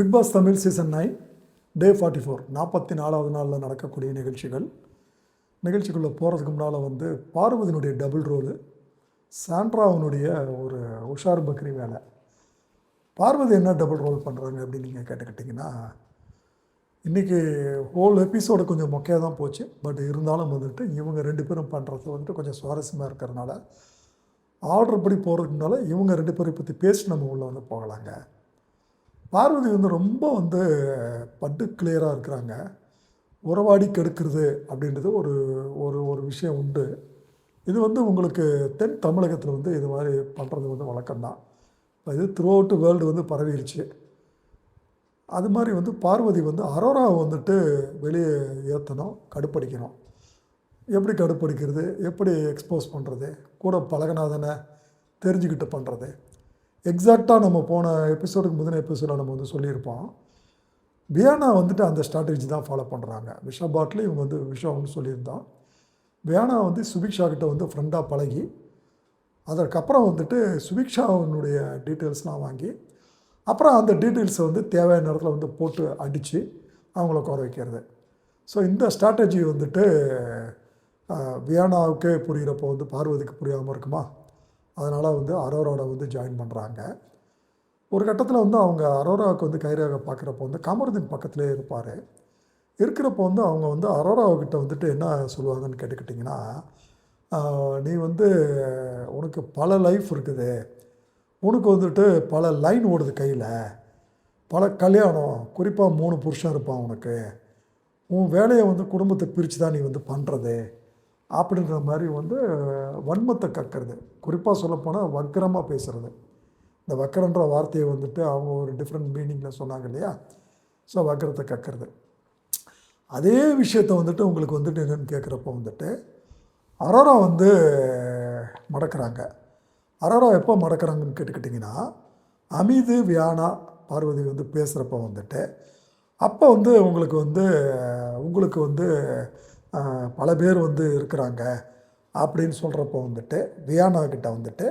Bigg Boss Tamil season nine day forty four நாற்பத்தி நாலாவது நாளில் நடக்கக்கூடிய நிகழ்ச்சிகள். நிகழ்ச்சிக்குள்ளே போகிறதுக்கு முன்னால் வந்து பார்வதியினுடைய டபுள் ரோலு சாண்ட்ராவனுடைய ஒரு உஷார் பக்ரி வேலை. பார்வதி என்ன டபுள் ரோல் பண்ணுறாங்க அப்படின்னு நீங்கள் கேட்டுக்கிட்டிங்கன்னா இன்றைக்கி ஹோல் எபிசோடு கொஞ்சம் மொக்கையாக தான் போச்சு. பட் இருந்தாலும் வந்துட்டு இவங்க ரெண்டு பேரும் பண்ணுறது வந்துட்டு கொஞ்சம் சுவாரஸ்யமாக இருக்கிறனால ஆர்டர் படி போகிறதுனால இவங்க ரெண்டு பேரை பற்றி பேசி நம்ம உள்ளே வந்து போகலாங்க. பார்வதி வந்து ரொம்ப வந்து பட்டு கிளியராக இருக்கிறாங்க. உறவாடி கெடுக்கிறது அப்படின்றது ஒரு ஒரு ஒரு விஷயம் உண்டு. இது வந்து உங்களுக்கு தென் தமிழகத்தில் வந்து இது மாதிரி பண்ணுறது வந்து வழக்கம்தான். இப்போ இது த்ரூ அவுட் வேர்ல்டு வந்து பரவிடுச்சு அது மாதிரி வந்து பார்வதி வந்து அரோராவை வந்துட்டு வெளியே ஏற்றணும் கடுப்படிக்கணும். எப்படி கடுப்படிக்கிறது எப்படி எக்ஸ்போஸ் பண்ணுறது கூட பழகினாதானே தெரிஞ்சுக்கிட்டு பண்ணுறது எக்ஸாக்டாக நம்ம போன எபிசோடுக்கு முந்தின எபிசோடில் நம்ம வந்து சொல்லியிருப்போம். பியானா வந்துட்டு அந்த ஸ்ட்ராட்டஜி தான் ஃபாலோ பண்ணுறாங்க விஷா பாட்டில் இவங்க வந்து விஷாவுன்னு சொல்லியிருந்தோம் பியானா வந்து சுபிக்ஷா கிட்ட வந்து ஃப்ரெண்டாக பழகி அதற்கப்புறம் வந்துட்டு சுபிக்ஷாவினுடைய டீட்டெயில்ஸ்லாம் வாங்கி அப்புறம் அந்த டீட்டெயில்ஸை வந்து தேவையான நேரத்தில் வந்து போட்டு அடித்து அவங்கள குற வைக்கிறது. ஸோ இந்த ஸ்ட்ராட்டஜி வந்துட்டு வியானாவுக்கே புரிகிறப்போ வந்து பார்வதிக்கு புரியாமல் இருக்குமா? அதனால் வந்து அரோராவோட வந்து ஜாயின் பண்ணுறாங்க ஒரு கட்டத்தில் வந்து அவங்க அரோராவுக்கு வந்து கைராக பார்க்குறப்போ வந்து கமருதீன் பக்கத்துலேயே இருப்பார். இருக்கிறப்போ வந்து அவங்க வந்து அரோராவுக்கிட்ட வந்துட்டு என்ன சொல்லுவாங்கன்னு கேட்டுக்கிட்டிங்கன்னா நீ வந்து உனக்கு பல லைஃப் இருக்குது. உனக்கு வந்துட்டு பல லைன் ஓடுது கையில். பல கல்யாணம் குறிப்பாக மூணு புருஷன் இருப்பான் உனக்கு. உன் வேலையை வந்து குடும்பத்தை பிரித்து தான் நீ வந்து பண்ணுறது அப்படின்ற மாதிரி வந்து வன்மத்தை கக்கிறது. குறிப்பாக சொல்லப்போனால் வக்கரமாக பேசுகிறது இந்த வக்கரன்ற வார்த்தையை வந்துட்டு அவங்க ஒரு டிஃப்ரெண்ட் மீனிங்கில் சொன்னாங்க இல்லையா? ஸோ வக்கரத்தை கக்கிறது. அதே விஷயத்தை வந்துட்டு உங்களுக்கு வந்துட்டு என்னென்னு கேட்குறப்போ வந்துட்டு அரோரா வந்து மடக்கிறாங்க. அரோரா எப்போ மடக்கிறாங்கன்னு கேட்டுக்கிட்டிங்கன்னா அமிது வியானா பார்வதி வந்து பேசுகிறப்ப வந்துட்டு அப்போ வந்து உங்களுக்கு வந்து உங்களுக்கு வந்து பல பேர் வந்து இருக்கிறாங்க அப்படின்னு சொல்கிறப்போ வந்துட்டு வியானா கிட்ட வந்துட்டு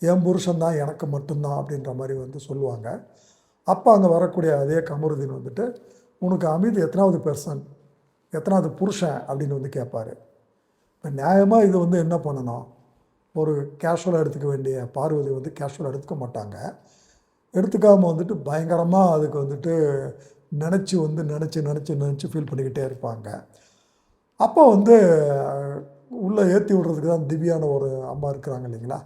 என் புருஷன்தான் எனக்கு மட்டும்தான் அப்படின்ற மாதிரி வந்து சொல்லுவாங்க. அப்போ அங்கே வரக்கூடிய அதே கமருதீன் வந்துட்டு உனக்கு அமித் எத்தனாவது பெர்சன் எத்தனாவது புருஷன்? அப்படின்னு வந்து கேட்பார். இப்போ நியாயமாக இது வந்து என்ன பண்ணணும்? ஒரு கேஷுவலாக எடுத்துக்க வேண்டிய பார்வதி வந்து கேஷுவலாக எடுத்துக்க மாட்டாங்க. எடுத்துக்காமல் வந்துட்டு பயங்கரமாக அதுக்கு வந்துட்டு நினச்சி வந்து நினச்சி நினச்சி நினச்சி ஃபீல் பண்ணிக்கிட்டே இருப்பாங்க. அப்போ வந்து உள்ளே ஏற்றி விடுறதுக்கு தான் திவ்யான ஒரு அம்மா இருக்கிறாங்க இல்லைங்களா?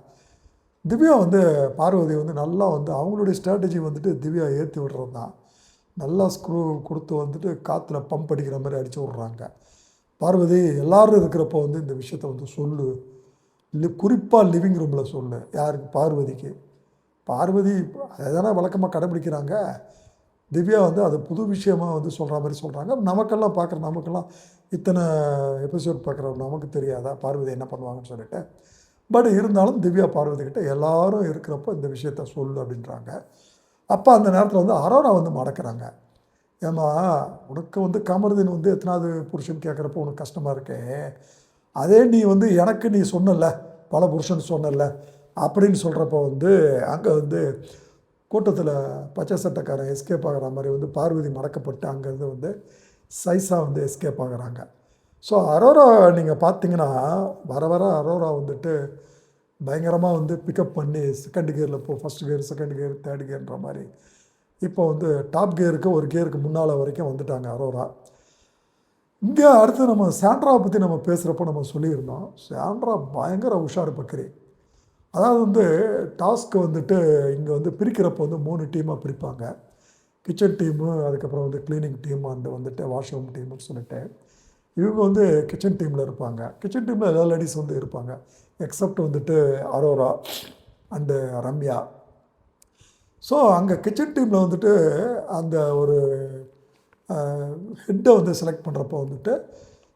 திவ்யா வந்து பார்வதி வந்து நல்லா வந்து அவங்களுடைய ஸ்ட்ராட்டஜி வந்துட்டு திவ்யா ஏற்றி விடுறது தான். நல்லா ஸ்க்ரூ கொடுத்து வந்துட்டு காற்றுல பம்ப் அடிக்கிற மாதிரி அடித்து விட்றாங்க. பார்வதி எல்லோரும் இருக்கிறப்போ வந்து இந்த விஷயத்த வந்து சொல்லு. லி குறிப்பாக லிவிங் ரூமில் சொல்லு. யாருக்கு? பார்வதிக்கு. பார்வதி அதுதானே வழக்கமாக கடைபிடிக்கிறாங்க. திவ்யா வந்து அது புது விஷயமாக வந்து சொல்கிற மாதிரி சொல்கிறாங்க நமக்கெல்லாம் பார்க்குற நமக்கெல்லாம் இத்தனை எபிசோட் பார்க்குற நமக்கு தெரியாதா? பார்வதி என்ன பண்ணுவாங்கன்னு சொல்லிட்டு. பட் இருந்தாலும் திவ்யா பார்வதி கிட்ட எல்லாரும் இருக்கிறப்போ இந்த விஷயத்த சொல்லு அப்படின்றாங்க. அப்போ அந்த நேரத்தில் வந்து அரோரா வந்து மடக்கிறாங்க. ஏமா உனக்கு வந்து கமருதீன் வந்து எத்தனாவது புருஷன் கேட்குறப்போ உனக்கு கஷ்டமாக இருக்கே? அதே நீ வந்து எனக்கு நீ சொன்னல பல புருஷன் சொன்னல அப்படின்னு சொல்கிறப்போ வந்து அங்கே வந்து கூட்டத்தில் பச்சை சட்டைக்காரன் எஸ்கேப் ஆகிற மாதிரி வந்து பார்வதி மடக்கப்பட்டு அங்கேருந்து வந்து சைஸாக வந்து எஸ்கேப் ஆகுறாங்க. ஸோ அரோரா நீங்கள் பார்த்தீங்கன்னா வர வர அரோரா வந்துட்டு பயங்கரமாக வந்து பிக்கப் பண்ணி செகண்ட் கியரில் இப்போ first gear second gear third கியர்ன்ற மாதிரி. இப்போ வந்து டாப் கியருக்கு ஒரு கியருக்கு முன்னால் வரைக்கும் வந்துட்டாங்க அரோரா இங்கே அடுத்து நம்ம சாண்ட்ராவை பற்றி நம்ம பேசுகிறப்போ நம்ம சொல்லியிருந்தோம். சாண்ட்ரா பயங்கர உஷார் பக்கரி. அதாவது வந்து டாஸ்க்கு வந்துட்டு இங்கே வந்து பிரிக்கிறப்போ வந்து மூணு டீமாக பிரிப்பாங்க. கிச்சன் டீமு அதுக்கப்புறம் வந்து க்ளீனிங் டீம் அண்டு வந்துட்டு வாஷ்ரூம் டீம்னு சொல்லிட்டு இவங்க வந்து கிச்சன் டீமில் இருப்பாங்க. கிச்சன் டீமில் எல்லா லேடிஸ் வந்து இருப்பாங்க. எக்ஸப்ட் வந்துட்டு அரோரா அண்டு ரம்யா. ஸோ அங்கே கிச்சன் டீமில் வந்துட்டு அந்த ஒரு ஹெட்டை வந்து செலக்ட் பண்ணுறப்போ வந்துட்டு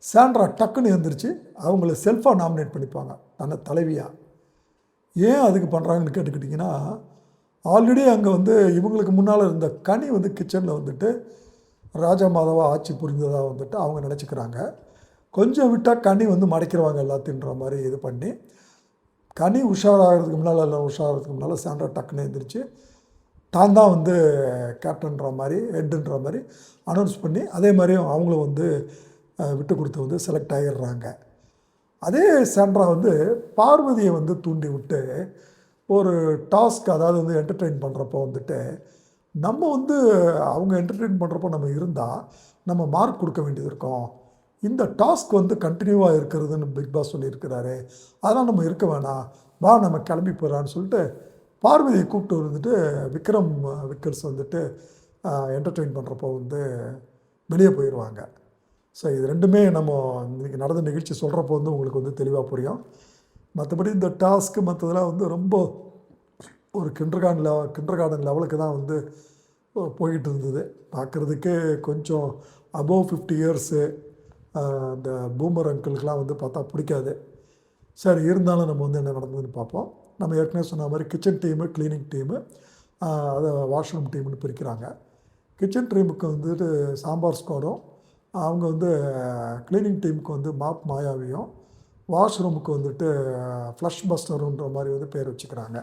சாண்ட்ரா டக்குன்னு எழுந்திரிச்சு அவங்கள செல்ஃபாக நாமினேட் பண்ணிப்பாங்க. தன்னை தலைவியாக ஏன் அதுக்கு பண்ணுறாங்கன்னு கேட்டுக்கிட்டிங்கன்னா ஆல்ரெடி அங்கே வந்து இவங்களுக்கு முன்னால் இருந்த கனி வந்து கிச்சனில் வந்துட்டு ராஜா மாதவா ஆட்சி புரிந்ததாக வந்துட்டு அவங்க நினச்சிக்கிறாங்க. கொஞ்சம் விட்டால் கனி வந்து மடைக்கிறவாங்க எல்லாத்தின்ற மாதிரி இது பண்ணி கனி உஷாராகிறதுக்கு முன்னால் எல்லாம் உஷாராகிறதுக்கு முன்னால் சாண்ட்ரா டக்குன்னு எழுந்திரிச்சு தான் தான் வந்து கேப்டன்ற மாதிரி ஹெட்டுன்ற மாதிரி அனௌன்ஸ் பண்ணி அதே மாதிரியும் அவங்களும் வந்து விட்டு கொடுத்து வந்து செலக்ட் ஆகிடுறாங்க அதே சாண்ட்ரா வந்து பார்வதியை வந்து தூண்டி விட்டு ஒரு டாஸ்க் அதாவது வந்து என்டர்டெயின் பண்ணுறப்போ வந்துட்டு நம்ம வந்து அவங்க என்டர்டெயின் பண்ணுறப்போ நம்ம இருந்தால் நம்ம மார்க் கொடுக்க வேண்டியது இருக்கும். இந்த டாஸ்க் வந்து கண்டினியூவாக இருக்கிறதுன்னு பிக் பாஸ் சொல்லியிருக்கிறாரு. அதெல்லாம் நம்ம இருக்க வேணாம். வா நம்ம கிளம்பி போகிறான்னு சொல்லிட்டு பார்வதியை கூப்பிட்டு வந்துட்டு விக்ரம் விக்கர்ஸ் வந்துட்டு என்டர்டெயின் பண்ணுறப்போ வந்து வெளியே போயிடுவாங்க ஸோ இது ரெண்டுமே நம்ம இன்றைக்கி நடந்த நிகழ்ச்சி சொல்கிறப்போ வந்து உங்களுக்கு வந்து தெளிவாக புரியும். மற்றபடி இந்த டாஸ்க்கு மற்றதெல்லாம் வந்து ரொம்ப ஒரு kindergarten level kindergarten லெவலுக்கு தான் வந்து போய்கிட்டு இருந்தது பார்க்குறதுக்கே கொஞ்சம் அபோவ் ஃபிஃப்டி இயர்ஸு அந்த பூமர் அங்கிளுக்கெலாம் வந்து பார்த்தா பிடிக்காது. சரி இருந்தாலும் நம்ம வந்து என்ன நடந்ததுன்னு பார்ப்போம். நம்ம ஏற்கனவே சொன்ன மாதிரி கிச்சன் டீமு க்ளீனிங் டீமு அதை வாஷ்ரூம் டீம்னு பிரிக்கிறாங்க. கிச்சன் டீமுக்கு வந்துட்டு சாம்பார் ஸ்குவாடும் அவங்க வந்து க்ளீனிங் டீமுக்கு வந்து மாப் மாயாவியும் வாஷ்ரூமுக்கு வந்துட்டு ஃப்ளஷ் பஸ்டருன்ற மாதிரி வந்து பேர் வச்சுக்கிறாங்க.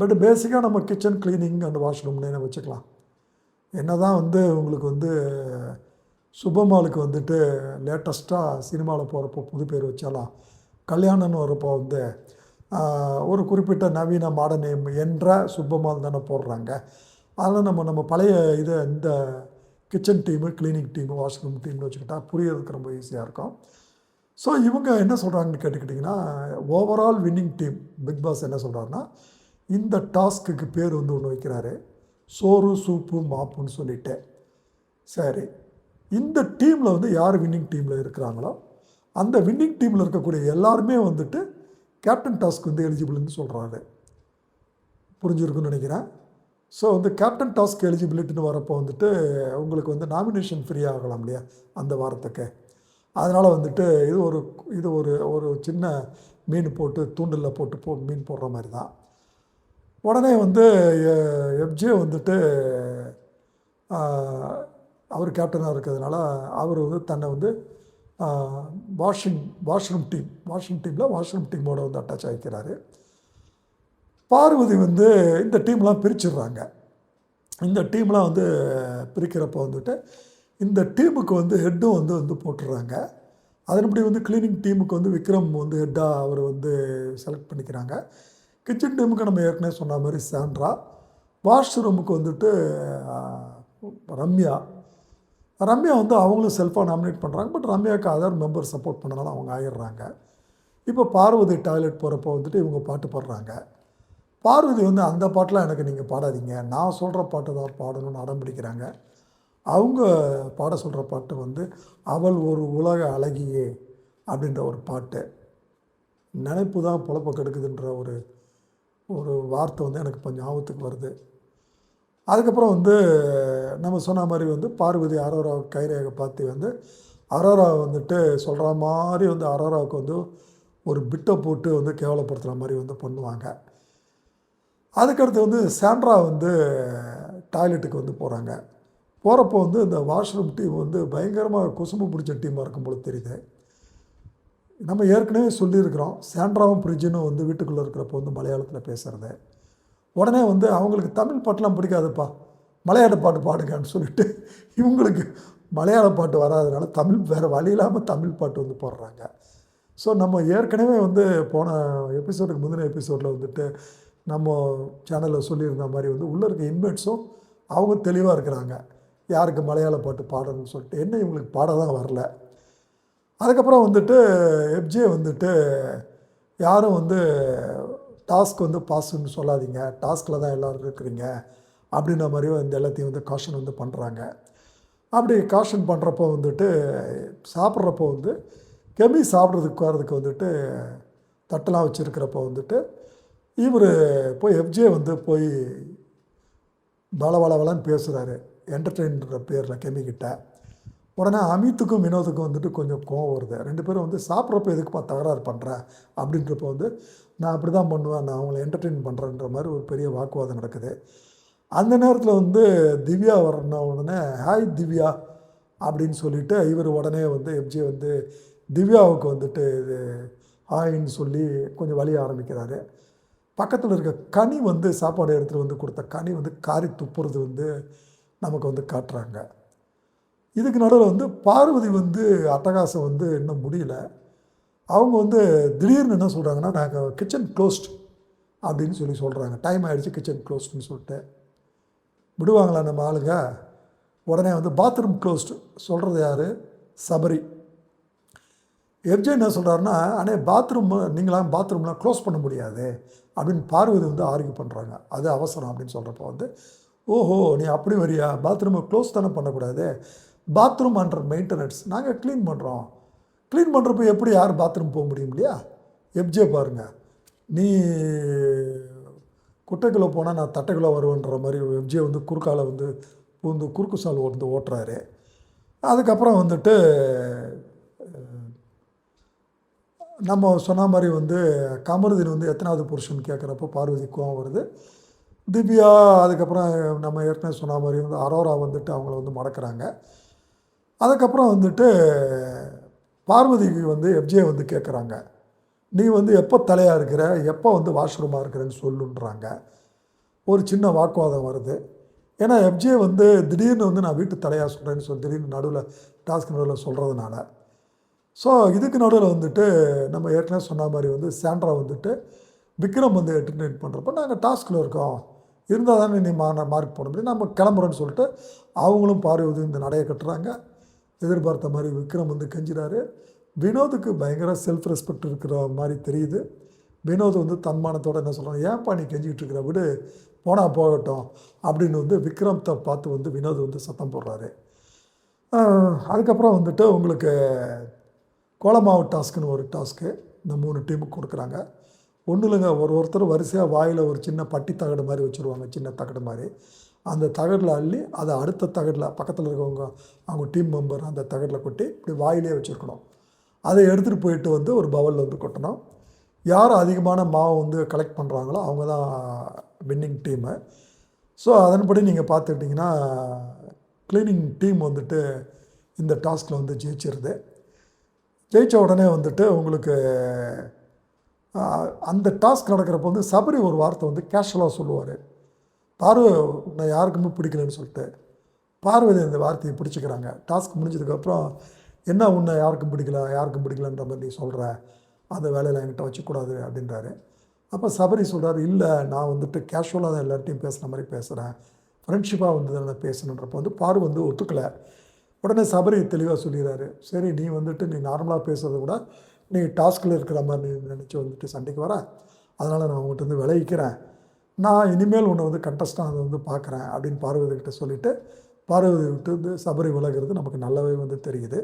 பட் பேசிக்காக நம்ம கிச்சன் க்ளீனிங் அண்ட் வாஷ்ரூம்னே வச்சுக்கலாம். என்ன தான் வந்து உங்களுக்கு வந்து சுபமாலுக்கு வந்துட்டு லேட்டஸ்ட்டாக சினிமாவில் போகிறப்போ புது பேர் வச்சாலாம். கல்யாணம்னு வரப்போ வந்து ஒரு குறிப்பிட்ட நவீன மாடர்ன் நேம் என்ற சுபமால் தானே போடுறாங்க. அதனால் நம்ம நம்ம பழைய இதை இந்த kitchen team cleaning team washroom டீம்னு வச்சுக்கிட்டால் புரியறதுக்கு ரொம்ப ஈஸியாக இருக்கும். ஸோ இவங்க என்ன சொல்கிறாங்கன்னு கேட்டுக்கிட்டிங்கன்னா overall winning team Bigg Boss என்ன சொல்கிறாருன்னா இந்த டாஸ்க்குக்கு பேர் வந்து ஒன்று வைக்கிறாரு. சோறு சூப்பு மாப்புன்னு சொல்லிட்டு. சரி. இந்த டீமில் வந்து யார் வின்னிங் டீமில் இருக்கிறாங்களோ அந்த வின்னிங் டீமில் இருக்கக்கூடிய எல்லாருமே வந்துட்டு கேப்டன் டாஸ்க் வந்து எலிஜிபிள்னு சொல்கிறாரு புரிஞ்சிருக்குன்னு நினைக்கிறேன். ஸோ வந்து கேப்டன் டாஸ்க் எலிஜிபிலிட்டின்னு வரப்போ வந்துட்டு உங்களுக்கு வந்து நாமினேஷன் ஃப்ரீ ஆகலாம் இல்லையா அந்த வாரத்துக்கு? அதனால் வந்துட்டு இது ஒரு இது ஒரு ஒரு சின்ன மீன் போட்டு தூண்டிலில் போட்டு போ மீன் போடுற மாதிரி தான். உடனே வந்து எஃப்ஜே வந்துட்டு அவர் கேப்டனாக இருக்கிறதுனால அவர் வந்து தன்னை வந்து வாஷிங் வாஷ்ரூம் டீம் வாஷிங் டீமில் வாஷ்ரூம் டீமோடு வந்து அட்டாச் ஆகிக்கிறாரு பார்வதி வந்து இந்த டீம்லாம் பிரிச்சிடுறாங்க. இந்த டீம்லாம் வந்து பிரிக்கிறப்போ வந்துட்டு இந்த டீமுக்கு வந்து ஹெட்டும் வந்து வந்து போட்டுடுறாங்க அதன்படி வந்து க்ளீனிங் டீமுக்கு வந்து விக்ரம் வந்து ஹெட்டாக அவர் வந்து செலக்ட் பண்ணிக்கிறாங்க. கிச்சன் டீமுக்கு நம்ம ஏற்கனவே சொன்ன மாதிரி சாண்ட்ரா. வாஷ்ரூமுக்கு வந்துட்டு ரம்யா. ரம்யா வந்து அவங்களும் செல்ஃபாக நாமினேட் பண்ணுறாங்க பட் ரம்யாவுக்கு அதர் மெம்பர் சப்போர்ட் பண்ணனால அவங்க ஆயிடுறாங்க. இப்போ பார்வதி டாய்லெட் போகிறப்போ வந்துட்டு இவங்க பாட்டு பாடுறாங்க. பார்வதி வந்து அந்த பாட்டெலாம் எனக்கு நீங்கள் பாடாதீங்க. நான் சொல்கிற பாட்டு தான் பாடணும்னு அடம் பிடிக்கிறாங்க. அவங்க பாட சொல்கிற பாட்டு வந்து அவள் ஒரு உலக அழகியே அப்படின்ற ஒரு பாட்டு. நினைப்பு தான் பொழப்ப கெடுக்குதுன்ற ஒரு ஒரு வார்த்தை வந்து எனக்கு இப்போ ஞாபகத்துக்கு வருது. அதுக்கப்புறம் வந்து நம்ம சொன்ன மாதிரி வந்து பார்வதி அரோரா கைரேகை பார்த்து வந்து அரோரா வந்துட்டு சொல்கிற மாதிரி வந்து அரோராவுக்கு வந்து ஒரு பிட்டை போட்டு வந்து கேவலப்படுத்துகிற மாதிரி வந்து பண்ணுவாங்க. அதுக்கடுத்து வந்து சாண்ட்ரா வந்து டாய்லெட்டுக்கு வந்து போகிறாங்க போகிறப்போ வந்து இந்த வாஷ்ரூம் டீம் வந்து பயங்கரமாக கொசும்பு பிடிச்ச டீமாக இருக்கும் போல தெரியுது. நம்ம ஏற்கனவே சொல்லியிருக்கிறோம் சாண்ட்ராவும் பிரிட்ஜனும் வந்து வீட்டுக்குள்ளே இருக்கிறப்போ வந்து மலையாளத்தில் பேசுகிறது உடனே வந்து அவங்களுக்கு தமிழ் பாட்டெலாம் பிடிக்காதுப்பா மலையாள பாட்டு பாடுங்கன்னு சொல்லிட்டு இவங்களுக்கு மலையாள பாட்டு வராதனால தமிழ் வேறு வழி இல்லாமல் தமிழ் பாட்டு வந்து போடுறாங்க. ஸோ நம்ம ஏற்கனவே வந்து போன எபிசோடுக்கு முந்தின எபிசோடில் வந்துட்டு நம்ம சேனலில் சொல்லியிருந்த மாதிரி வந்து உள்ளே இருக்க இன்மேட்ஸும் அவங்க தெளிவாக இருக்கிறாங்க. யாருக்கு மலையாள பாட்டு பாடணும்னு சொல்லிட்டு என்ன இவங்களுக்கு பாட தான் வரல. அதுக்கப்புறம் வந்துட்டு எஃப்ஜே வந்துட்டு யாரும் வந்து டாஸ்க் வந்து பாஸ்ன்னு சொல்லாதீங்க. டாஸ்கில் தான் எல்லோரும் இருக்கிறீங்க. அப்படின்ற மாதிரி இந்த எல்லாத்தையும் வந்து காஷன் வந்து பண்ணுறாங்க அப்படி காஷன் பண்ணுறப்போ வந்துட்டு சாப்பிட்றப்போ வந்து கெமி சாப்பிட்றதுக்கு உட்காரதுக்கு வந்துட்டு தட்டெல்லாம் வச்சுருக்கிறப்போ வந்துட்டு இவர் போய் எஃப்ஜே வந்து போய் வள பல பலன்னு பேசுகிறாரு என்டர்டெயின்ற பேரில் கெமிக்கிட்ட உடனே அமித்துக்கும் வினோதுக்கும் வந்துட்டு கொஞ்சம் கோவம் வருது. ரெண்டு பேரும் வந்து சாப்பிட்றப்ப எதுக்குப்பா தகராறு பண்ணுற அப்படின்றப்போ வந்து நான் அப்படி தான் பண்ணுவேன். நான் அவங்கள என்டர்டெயின் பண்ணுறேன்ற மாதிரி ஒரு பெரிய வாக்குவாதம் நடக்குது. அந்த நேரத்தில் வந்து திவ்யா வரண உடனே ஹாய் திவ்யா அப்படின்னு சொல்லிட்டு இவர் உடனே வந்து எஃப்ஜி வந்து திவ்யாவுக்கு வந்துட்டு இது ஹாயின்னு சொல்லி கொஞ்சம் வழிய ஆரம்பிக்கிறாரு. பக்கத்தில் இருக்க கனி வந்து சாப்பாடு எடுத்துகிட்டு வந்து கொடுத்த கனி வந்து காரி துப்புறது வந்து நமக்கு வந்து காட்டுறாங்க. இதுக்கு நடுவில் வந்து பார்வதி வந்து அட்டகாசம் வந்து இன்னும் முடியல. அவங்க வந்து திடீர்னு என்ன சொல்கிறாங்கன்னா நாங்கள் கிச்சன் க்ளோஸ்ட் அப்படின்னு சொல்லி சொல்கிறாங்க டைம் ஆகிடுச்சு கிச்சன் க்ளோஸ்ட்னு சொல்லிட்டு. விடுவாங்களா நம்ம ஆளுங்க? உடனே வந்து பாத்ரூம் க்ளோஸ்டு சொல்கிறது யார்? சபரி. எஃப்ஜே என்ன சொல்கிறாருன்னா அண்ணே பாத்ரூம் நீங்களாம் பாத்ரூம்லாம் க்ளோஸ் பண்ண முடியாது அப்படின்னு பார்வதி வந்து ஆர்கியூ பண்ணுறாங்க அது அவசரம் அப்படின்னு சொல்கிறப்போ வந்து ஓஹோ நீ அப்படி வரியா? பாத்ரூமை க்ளோஸ் தானே பண்ணக்கூடாது. பாத்ரூம் அண்டர் மெயின்டெனன்ஸ் நாங்கள் க்ளீன் பண்ணுறோம் க்ளீன் பண்ணுறப்ப எப்படி யார் பாத்ரூம் போக முடியும் இல்லையா? எப்ஜே பாருங்கள் நீ குட்டைக்குள்ளே போனால் நான் தட்டைக்குள்ளே வருவேன்ற மாதிரி எஃப்ஜே வந்து குறுக்கால் வந்து வந்து குறுக்கு சால் வந்து ஓட்டுறாரு. அதுக்கப்புறம் வந்துட்டு நம்ம சொன்ன மாதிரி வந்து கமருதீன் வந்து எத்தனாவது புருஷன் கேட்குறப்போ பார்வதி கோவம் வருது. திவ்யா அதுக்கப்புறம் நம்ம ஏற்கனவே சொன்ன மாதிரி வந்து அரோரா வந்துட்டு அவங்கள வந்து மடக்கிறாங்க. அதுக்கப்புறம் வந்துட்டு பார்வதிக்கு வந்து எஃப்ஜே வந்து கேட்குறாங்க நீ வந்து எப்போ தலையாக இருக்கிற எப்போ வந்து வாஷ்ரூமாக இருக்கிறேன்னு சொல்லுன்றாங்க. ஒரு சின்ன வாக்குவாதம் வருது. ஏன்னா எஃப்ஜே வந்து திடீர்னு வந்து நான் வீட்டு தலையாக சொல்கிறேன்னு சொல்லி திடீர்னு நடுவில் டாஸ்க் நடுவில் சொல்கிறதுனால ஸோ இதுக்கு நடுவில் வந்துட்டு நம்ம ஏற்கனவே சொன்ன மாதிரி வந்து சாண்ட்ரா வந்துட்டு விக்ரம் வந்து என்டர்டெயின் பண்ணுறப்ப நாங்கள் டாஸ்கில் இருக்கோம். இருந்தால் தானே நீ மா மார்க் போட முடியும். நம்ம கிளம்புறோன்னு சொல்லிட்டு அவங்களும் பார்வதி இந்த நடையை கட்டுறாங்க. எதிர்பார்த்த மாதிரி விக்ரம் வந்து கெஞ்சிறாரு. வினோதுக்கு பயங்கர செல்ஃப் ரெஸ்பெக்ட் இருக்கிற மாதிரி தெரியுது. வினோத் வந்து தன்மானத்தோடு என்ன சொல்கிறாங்க ஏன்ப்பா நீ கெஞ்சிக்கிட்டு இருக்கிற? விடு. போனால் போகட்டும். அப்படின்னு வந்து விக்ரம்த்தை பார்த்து வந்து வினோத் வந்து சத்தம் போடுறாரு. அதுக்கப்புறம் வந்துட்டு உங்களுக்கு கோலமாவு டாஸ்க்குன்னு ஒரு டாஸ்க்கு இந்த மூணு டீமுக்கு கொடுக்குறாங்க. ஒன்றும் இல்லைங்க. ஒரு ஒருத்தர் வரிசையாக வாயில் ஒரு சின்ன பட்டி தகடு மாதிரி வச்சுருவாங்க. சின்ன தகடு மாதிரி. அந்த தகடில் அள்ளி அதை அடுத்த தகடில் பக்கத்தில் இருக்கவங்க அவங்க டீம் மெம்பர் அந்த தகடில் கொட்டி இப்படி வாயிலே வச்சுருக்கணும். அதை எடுத்துகிட்டு போயிட்டு வந்து ஒரு பவலில் வந்து கொட்டணும். யார் அதிகமான மாவு வந்து கலெக்ட் பண்ணுறாங்களோ அவங்க தான் வின்னிங் டீமு ஸோ அதன்படி நீங்கள் பார்த்துக்கிட்டிங்கன்னா க்ளீனிங் டீம் வந்துட்டு இந்த டாஸ்கில் வந்து ஜெயிச்சிருது. ஜெயித்த உடனே வந்துட்டு உங்களுக்கு அந்த டாஸ்க் நடக்கிறப்போ வந்து சபரி ஒரு வார்த்தை வந்து கேஷுவலாக சொல்லுவார். பார்வை நான் யாருக்குமே பிடிக்கலன்னு சொல்லிட்டு பார்வதி அந்த வார்த்தையை பிடிச்சிக்கிறாங்க. டாஸ்க் முடிஞ்சதுக்கப்புறம் என்ன உன்னை யாருக்கும் பிடிக்கல யாருக்கும் பிடிக்கலன்ற மாதிரி நீ சொல்கிற அந்த வேலையில் என்கிட்ட வச்சுக்கூடாது அப்படின்றாரு. அப்போ சபரி சொல்கிறார் இல்லை நான் வந்துட்டு கேஷுவலாக தான் எல்லார்ட்டையும் பேசுகிற மாதிரி பேசுகிறேன் ஃப்ரெண்ட்ஷிப்பாக வந்து நான் பேசணுன்றப்போ வந்து பாரு வந்து ஒத்துக்கலை. உடனே சபரி தெளிவாக சொல்லிடுறாரு சரி நீ வந்துட்டு நீ நார்மலாக பேசுகிறத கூட நீ டாஸ்கில் இருக்கிற மாதிரி நினச்சி வந்துட்டு சண்டைக்கு வர அதனால் நான் உங்கள்கிட்ட வந்து விளைவிக்கிறேன் நான் இனிமேல் உன்னை வந்து கண்டஸ்டாக அதை வந்து பார்க்குறேன் அப்படின்னு பார்வதிக்கிட்ட சொல்லிவிட்டு பார்வதி விட்டு வந்து சபரி விலகிறது நமக்கு நல்லாவே வந்து தெரியுது.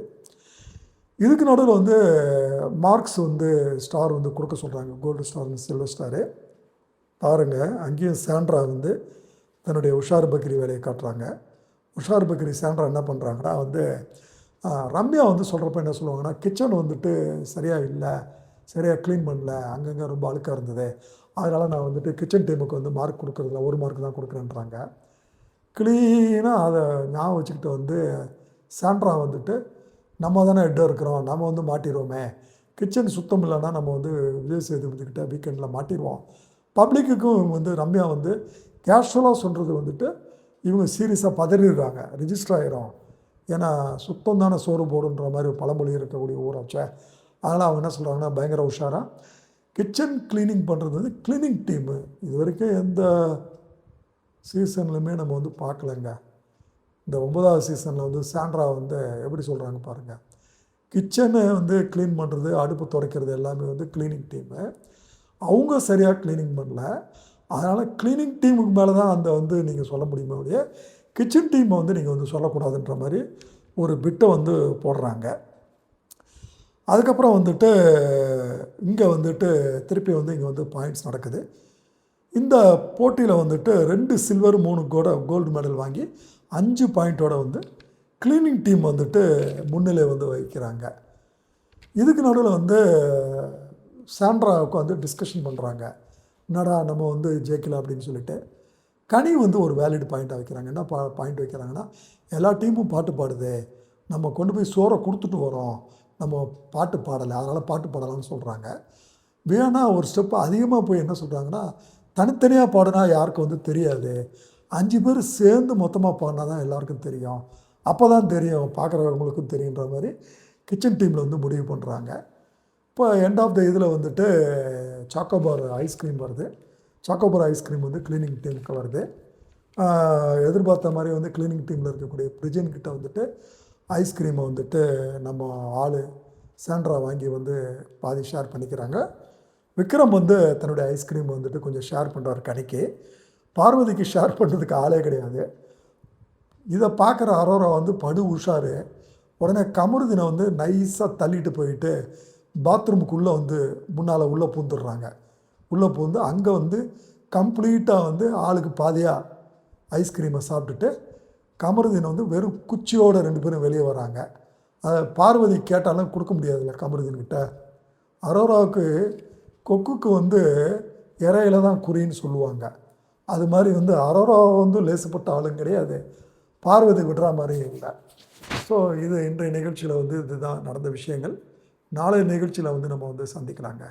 இதுக்கு நடுவில் வந்து மார்க்ஸ் வந்து ஸ்டார் வந்து கொடுக்க சொல்கிறாங்க கோல்டு ஸ்டார்னு சில்வர் ஸ்டாரு. பாருங்கள் அங்கேயும் சாண்ட்ரா வந்து தன்னுடைய உஷார் பக்ரி வேலையை காட்டுறாங்க. உஷார் பக்ரி சாண்ட்ரா என்ன பண்ணுறாங்கன்னா வந்து ரம்யா வந்து சொல்கிறப்ப என்ன சொல்லுவாங்கன்னா கிச்சன் வந்துட்டு சரியாக இல்லை சரியாக க்ளீன் பண்ணல அங்கங்கே ரொம்ப அழுக்காக இருந்தது. அதனால் நான் வந்துட்டு கிச்சன் டீமுக்கு வந்து மார்க் கொடுக்குறதில்ல ஒரு மார்க் தான் கொடுக்குறேன்றாங்க. க்ளீனாக அதை ஞாபகம் வச்சுக்கிட்டு வந்து சாண்ட்ரா வந்துட்டு நம்ம தானே இடம் இருக்கிறோம் நம்ம வந்து மாட்டிடுவோமே. கிச்சன் சுத்தம் இல்லைன்னா நம்ம வந்து விஜய் சேதுபதிக்கிட்ட வீக்கெண்டில் மாட்டிடுவோம். பப்ளிக்குக்கும் வந்து ரம்யா வந்து கேஷுவலாக சொல்கிறது வந்துட்டு இவங்க சீரியஸாக பதறிடுறாங்க ரிஜிஸ்டர் ஆகிரும் ஏன்னா சுத்தம் தானே சோறு போடுன்ற மாதிரி ஒரு பழமொழி இருக்கக்கூடிய ஊராச்சே அதனால் அவங்க என்ன சொல்கிறாங்கன்னா பயங்கர உஷாராக கிச்சன் க்ளீனிங் பண்ணுறது வந்து க்ளீனிங் டீமு. இது வரைக்கும் எந்த சீசன்லையுமே நம்ம வந்து பார்க்கலங்க. இந்த ஒன்பதாவது சீசனில் வந்து சாண்ட்ரா வந்து எப்படி சொல்கிறாங்க பாருங்கள் கிச்சனை வந்து க்ளீன் பண்ணுறது அடுப்பு துடைக்கிறது எல்லாமே வந்து க்ளீனிங் டீமு. அவங்க சரியாக க்ளீனிங் பண்ணல. அதனால் க்ளீனிங் டீமுக்கு மேலே தான் அந்த வந்து நீங்கள் சொல்ல முடியுமே? அப்படியே கிச்சன் டீமை வந்து நீங்கள் வந்து சொல்லக்கூடாதுன்ற மாதிரி ஒரு பிட்டை வந்து போடுறாங்க. அதுக்கப்புறம் வந்துட்டு இங்கே வந்துட்டு திருப்பி வந்து இங்கே வந்து பாயிண்ட்ஸ் நடக்குது. இந்த போட்டியில் வந்துட்டு ரெண்டு சில்வர் மூணு கோட கோல்டு மெடல் வாங்கி அஞ்சு பாயிண்ட்டோட வந்து க்ளீனிங் டீம் வந்துட்டு முன்னிலை வந்து வைக்கிறாங்க இதுக்கு நடுவில் வந்து சாண்ட்ராவுக்கு வந்து டிஸ்கஷன் பண்ணுறாங்க என்னடா நம்ம வந்து ஜெயிக்கல அப்படின்னு சொல்லிட்டு. கனி வந்து ஒரு வேலிட் பாயிண்ட்டாக வைக்கிறாங்க. என்ன பா பாயிண்ட் வைக்கிறாங்கன்னா எல்லா டீமும் பாட்டு பாடுது. நம்ம கொண்டு போய் சோறை கொடுத்துட்டு வரோம். நம்ம பாட்டு பாடலை. அதனால் பாட்டு பாடலாம்னு சொல்கிறாங்க வேணா ஒரு ஸ்டெப் அதிகமாக போய் என்ன சொல்கிறாங்கன்னா தனித்தனியாக பாடினா யாருக்கும் வந்து தெரியாது. அஞ்சு பேர் சேர்ந்து மொத்தமாக பாடினா தான் எல்லாருக்கும் தெரியும். அப்போ தான் தெரியும். பார்க்குறவங்களுக்கும் தெரியுன்ற மாதிரி கிச்சன் டீமில் வந்து முடிவு பண்ணுறாங்க இப்போ எண்ட் ஆஃப் த இதில் வந்துட்டு சாக்கோபார் ஐஸ்கிரீம் வருது. சாக்கோபர் ஐஸ்கிரீம் வந்து க்ளீனிங் டீமுக்கு வருது. எதிர்பார்த்த மாதிரி வந்து க்ளீனிங் டீமில் இருக்கக்கூடிய பிரிஜன் கிட்ட வந்துட்டு ஐஸ்கிரீமை வந்துட்டு நம்ம ஆள் சாண்ட்ரா வாங்கி வந்து பாதி ஷேர் பண்ணிக்கிறாங்க. விக்ரம் வந்து தன்னுடைய ஐஸ்கிரீம் வந்துட்டு கொஞ்சம் ஷேர் பண்ணுறாரு கனிக்கு பார்வதிக்கு ஷேர் பண்ணுறதுக்கு ஆளே கிடையாது. இதை பார்க்குற அரோரா வந்து படு உஷாரு. உடனே கமருதினை வந்து நைஸாக தள்ளிட்டு போயிட்டு பாத்ரூமுக்குள்ளே வந்து முன்னால் உள்ளே பூந்துடுறாங்க. உள்ளே போந்து அங்கே வந்து கம்ப்ளீட்டாக வந்து ஆளுக்கு பாதியாக ஐஸ்கிரீமை சாப்பிட்டுட்டு கமருதீன் வந்து வெறும் குச்சியோட ரெண்டு பேரும் வெளியே வராங்க. அதை பார்வதி கேட்டாலும் கொடுக்க முடியாதுல்ல கமருதீன்கிட்ட. அரோராவுக்கு கொக்குக்கு வந்து இறையில தான் குறின்னு சொல்லுவாங்க. அது மாதிரி வந்து அரோரா வந்து லேசுப்பட்ட ஆளும் கிடையாது. பார்வதி விடுற மாதிரி இல்லை. ஸோ இது இன்றைய நிகழ்ச்சியில் வந்து இதுதான் நடந்த விஷயங்கள். நாளைய நிகழ்ச்சியில் வந்து நம்ம வந்து சந்திக்கலாங்க.